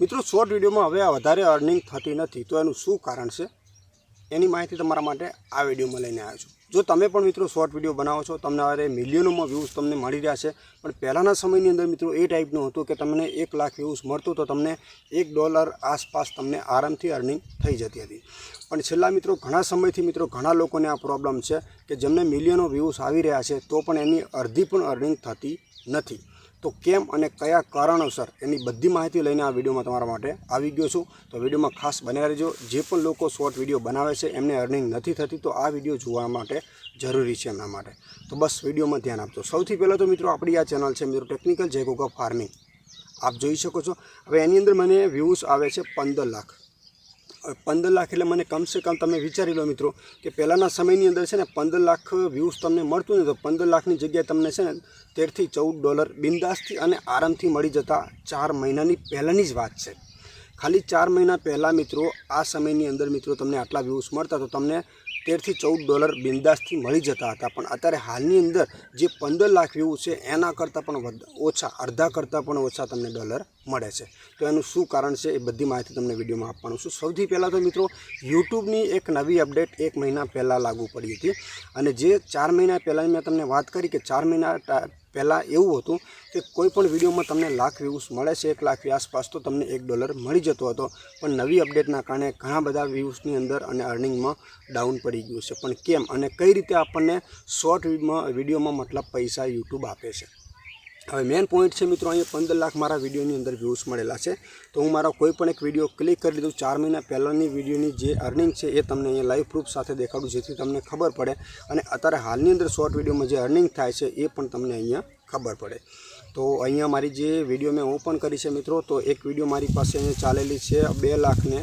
મિત્રો શોર્ટ વિડીયોમાં હવે વધારે અર્નિંગ થતી નથી, તો એનું શું કારણ છે? એની માહિતી તમારા માટે આ વિડીયોમાં લઈને આવ્યો છું. જો તમે પણ મિત્રો શોર્ટ વીડિયો બનાવો છો, તમને હવે મિલિયનોમાં વ્યૂઝ તમને મળી રહ્યા છે, પણ પહેલાંના સમયની અંદર મિત્રો એ ટાઈપનું હતું કે તમને એક લાખ વ્યૂઝ મળતું, તો તમને એક ડોલર આસપાસ તમને આરામથી અર્નિંગ થઈ જતી હતી. પણ છેલ્લા મિત્રો ઘણા સમયથી મિત્રો ઘણા લોકોને આ પ્રોબ્લેમ છે કે જેમને મિલિયનો વ્યૂઝ આવી રહ્યા છે, તો પણ એની અડધી પણ અર્નિંગ થતી નથી. તો કેમ અને કયા કારણોસર? એની બધી માહિતી લઈને આ વિડીયોમાં તમારા માટે આવી ગયો છું. તો વિડીયોમાં ખાસ બન્યા રહેજો. જે પણ લોકો શોર્ટ વીડિયો બનાવે છે, એમને અર્નિંગ નથી થતી, તો આ વીડિયો જોવા માટે જરૂરી છે એમના માટે. તો બસ વિડીયોમાં ધ્યાન આપજો. સૌથી પહેલાં તો મિત્રો આપણી આ ચેનલ છે મિત્રો ટેકનિકલ જયગોગા ફાર્મિંગ. આપ જોઈ શકો છો. હવે એની અંદર મને વ્યૂઝ આવે છે પંદર લાખ. પંદર લાખ એટલે મને કમસે કમ તમે વિચારી લો મિત્રો કે પહેલાંના સમયની અંદર છે ને પંદર લાખ વ્યૂઝ તમને મળતું ને તો પંદર લાખની જગ્યાએ તમને છે ને તેરથી ચૌદ ડોલર બિંદાસથી અને આરામથી મળી જતા ચાર મહિનાની પહેલાંની જ વાત છે. ખાલી ચાર મહિના પહેલાં મિત્રો આ સમયની અંદર મિત્રો તમને આટલા વ્યૂઝ મળતા તો તમને તેરથી ચૌદ ડોલર બિંદાસથી મળી જતા હતા. પણ અત્યારે હાલની અંદર જે પંદર લાખ વ્યૂ છે, એના કરતાં પણ ઓછા, અડધા કરતાં પણ ઓછા તમને ડોલર મળે છે. તો એનું શું કારણ છે એ બધી માહિતી તમને વિડીયોમાં આપવાનું છું. સૌથી પહેલાં તો મિત્રો, યુટ્યુબની એક નવી અપડેટ એક મહિના પહેલાં લાગુ પડી હતી. અને જે ચાર મહિના પહેલાં મેં તમને વાત કરી કે ચાર મહિના પહેલાં એવું હતું કે કોઈ પણ વિડીયોમાં તમને લાખ વ્યૂઝ મળે છે, એક લાખની આસપાસ તો તમને એક ડોલર મળી જતો હતો. પણ નવી અપડેટના કારણે ઘણા બધા વ્યૂઝની અંદર અને અર્નિંગમાં ડાઉન પડી ગયું છે. પણ કેમ અને કઈ રીતે આપણને શોર્ટ વિડીયોમાં મતલબ પૈસા યુટ્યુબ આપે છે? હવે મેઇન પોઈન્ટ છે મિત્રો, અહીંયા પંદર લાખ મારા વિડીયોની અંદર વ્યૂઝ મળેલા છે. તો હું મારા કોઈ પણ એક વીડિયો ક્લિક કરી દઉં, ચાર મહિના પહેલાંની વિડીયોની જે અર્નિંગ છે એ તમને અહીંયા લાઈવ પ્રૂફ સાથે દેખાડું, જેથી તમને ખબર પડે. અને અત્યારે હાલની અંદર શોર્ટ વિડીયોમાં જે અર્નિંગ થાય છે એ પણ તમને અહીંયા ખબર પડે. તો અહીંયા મારી જે વીડિયો મેં ઓપન કરી છે મિત્રો, તો એક વીડિયો મારી પાસે અહીંયા ચાલેલી છે બે લાખને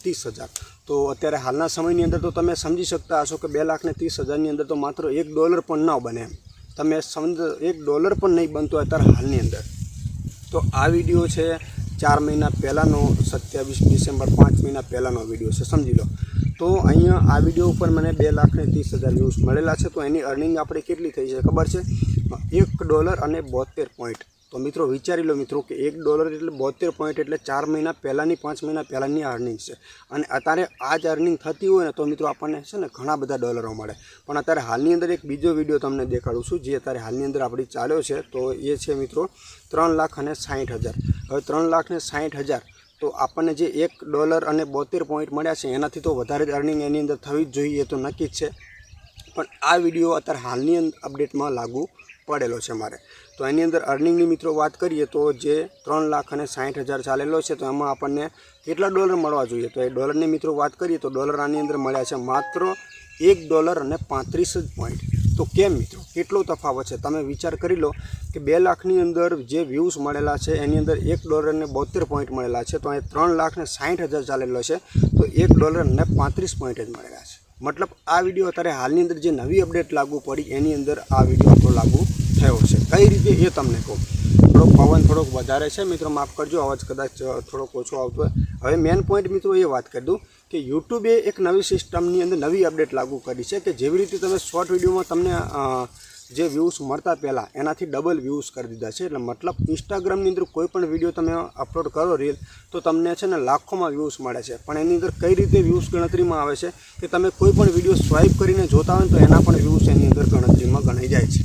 ત્રીસ હજાર. તો અત્યારે હાલના સમયની અંદર તો તમે સમજી શકતા હશો કે બે લાખને ત્રીસ હજારની અંદર તો માત્ર એક ડોલર પણ ન બને તમે સમજ એક ડોલર પણ નહીં બનતો અત્યારે હાલની અંદર. તો આ વીડિયો છે ચાર મહિના પહેલાંનો, સત્યાવીસ ડિસેમ્બર પાંચ મહિના પહેલાંનો વીડિયો છે, સમજી લો. તો અહીંયા આ વીડિયો ઉપર મને બે લાખને ત્રીસ હજાર વ્યૂઝ મળેલા છે, તો એની અર્નિંગ આપણે કેટલી થઈ છે ખબર છે? એક ડોલર અને બોતેર પોઈન્ટ તો મિત્રો વિચારી લો મિત્રો કે એક ડોલર એટલે બોતેર પોઈન્ટ એટલે ચાર મહિના પહેલાંની, પાંચ મહિના પહેલાંની અર્નિંગ છે. અને અત્યારે આ જ અર્નિંગ થતી હોય ને તો મિત્રો આપણને છે ને ઘણા બધા ડોલરો મળે. પણ અત્યારે હાલની અંદર એક બીજો વીડિયો તમને દેખાડું છું, જે અત્યારે હાલની અંદર આપણી ચાલ્યો છે. તો એ છે મિત્રો ત્રણ લાખ અને સાઠ હજાર. હવે ત્રણ લાખ ને સાઠ હજાર તો આપણને જે એક ડોલર અને બોતેર પોઈન્ટ મળ્યા છે, એનાથી તો વધારે અર્નિંગ એની અંદર થવી જ જોઈએ તો નક્કી જ છે. પણ આ વીડિયો અત્યારે હાલની અપડેટમાં લાગુ પડેલો છે મારે. તો એની અંદર અર્નિંગની મિત્રો વાત કરીએ તો જે ત્રણ લાખ અને સાઠ હજાર ચાલેલો છે, તો એમાં આપણને કેટલા ડોલર મળવા જોઈએ? તો એ ડોલરની મિત્રો વાત કરીએ તો ડોલર આની અંદર મળ્યા છે માત્ર એક ડોલર અને પાંત્રીસ જ પોઈન્ટ તો કેમ મિત્રો? કેટલો તફાવત છે? તમે વિચાર કરી લો કે બે લાખની અંદર જે વ્યૂઝ મળેલા છે, એની અંદર એક ડોલર અને બોતેર પોઈન્ટ મળેલા છે, તો અહીં ત્રણ લાખ ને સાઠ હજાર ચાલેલો છે, તો એક ડોલર અને પાંત્રીસ પોઈન્ટ જ મળેલા છે. મતલબ આ વીડિયો અત્યારે હાલની અંદર જે નવી અપડેટ લાગુ પડી, એની અંદર આ વીડિયો આપણો લાગુ થયો છે. કઈ રીતે એ તમને કહું? થોડોક પવન થોડોક વધારે છે, મિત્રો માફ કરજો, અવાજ કદાચ થોડોક ઓછો આવતો હોય. હવે મેન પોઈન્ટ મિત્રો એ વાત કરી દઉં કે યુટ્યુબે એક નવી સિસ્ટમની અંદર નવી અપડેટ લાગુ કરી છે કે જેવી રીતે તમે શોર્ટ વિડીયોમાં તમને જે વ્યૂઝ મળતા પહેલાં એનાથી ડબલ વ્યૂઝ કરી દીધા છે. એટલે મતલબ ઇન્સ્ટાગ્રામની અંદર કોઈ પણ વીડિયો તમે અપલોડ કરો રીલ તો તમને છે ને લાખોમાં વ્યૂઝ મળે છે. પણ એની અંદર કઈ રીતે વ્યૂઝ ગણતરીમાં આવે છે કે તમે કોઈ પણ વીડિયો સ્વાઇપ કરીને જોતા હોય તો એના પણ વ્યૂઝ એની અંદર ગણતરીમાં ગણાઈ જાય છે.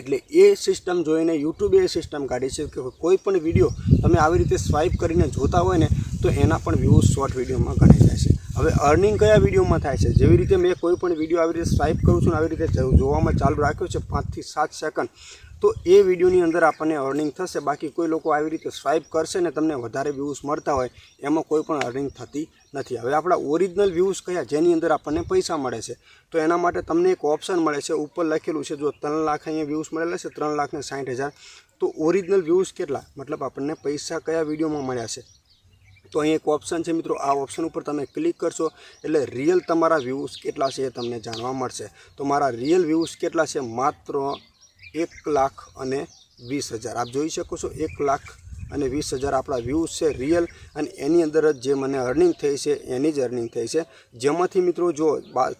એટલે એ સિસ્ટમ જોઈને યુટ્યુબે એ સિસ્ટમ કાઢી છે કે કોઈ પણ વીડિયો તમે આવી રીતે સ્વાઇપ કરીને જોતા હોય ને, તો એના પણ વ્યૂઝ શોર્ટ વિડીયોમાં ગણી જાય છે. હવે અર્નિંગ કયા વિડીયોમાં થાય છે? જેવી રીતે મેં કોઈ પણ વીડિયો આવી રીતે સ્વાઇપ કરું છું ને, આવી રીતે જોવામાં ચાલુ રાખ્યો છે પાંચથી સાત સેકન્ડ તો એ વિડીયોની અંદર આપણને અર્નિંગ થશે. બાકી કોઈ લોકો આવી રીતે સ્વાઇપ કરશે ને તમને વધારે વ્યૂઝ મળતા હોય, એમાં કોઈ પણ અર્નિંગ થતી નથી. હવે આપણા ઓરિજિનલ વ્યૂઝ કયા? જેની અંદર આપણને પૈસા મળે છે. તો એના માટે તમને એક ઓપ્શન મળે છે. ઉપર લખેલું છે, જો ત્રણ લાખ અહીંયા વ્યૂઝ મળેલા છે, ત્રણ લાખ ને સાઠ હજાર. તો ઓરિજિનલ વ્યૂઝ કેટલા? મતલબ આપણને પૈસા કયા વિડીયોમાં મળ્યા છે? તો અહીં એક ઓપ્શન છે મિત્રો. આ ઓપ્શન ઉપર તમે ક્લિક કરશો એટલે રિયલ તમારા વ્યૂઝ કેટલા છે એ તમને જાણવા મળશે. તો મારા રિયલ વ્યૂઝ કેટલા છે? માત્ર એક લાખ અને વીસ હજાર. આપ જોઈ શકો છો, એક લાખ અને વીસ હજાર આપણા વ્યૂઝ છે રિયલ અને એની અંદર જ જે મને અર્નિંગ થઈ છે, એની જ અર્નિંગ થઈ છે. જેમાંથી મિત્રો જો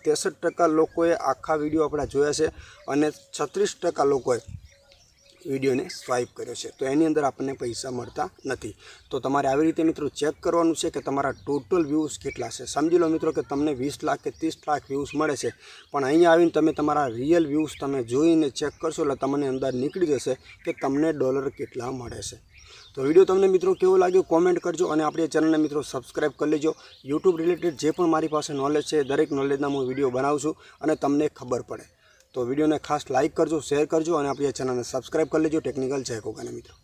ત્રેસઠ ટકા લોકોએ આખા વીડિયો આપણા જોયા છે અને છત્રીસ ટકા લોકોએ વિડીયોને સ્વાઇપ કર્યો છે. તો એની અંદર આપણને પૈસા મળતા નથી. તો તમારે આવી રીતે મિત્રો ચેક કરવાનું છે કે તમારા ટોટલ વ્યૂઝ કેટલા છે. સમજી લો મિત્રો કે તમને વીસ લાખ કે ત્રીસ લાખ વ્યૂઝ મળે છે. પણ અહીંયા આવીને તમે તમારા રિયલ વ્યૂઝ તમે જોઈને ચેક કરશો એટલે તમને અંદર નીકળી જશે કે તમને ડોલર કેટલા મળે છે. તો વીડિયો તમને મિત્રો કેવો લાગ્યો કોમેન્ટ કરજો અને આપણી ચેનલને મિત્રો સબસ્ક્રાઇબ કરી લેજો. યુટ્યુબ રિલેટેડ જે પણ મારી પાસે નોલેજ છે દરેક નોલેજના હું વીડિયો બનાવું છું અને તમને ખબર પડે. તો વિડીયોને ખાસ લાઇક કરજો, શેર કરજો અને આપણી ચેનલને સબસ્ક્રાઈબ કરી લેજો. ટેકનિકલ જય કોકાને મિત્રો.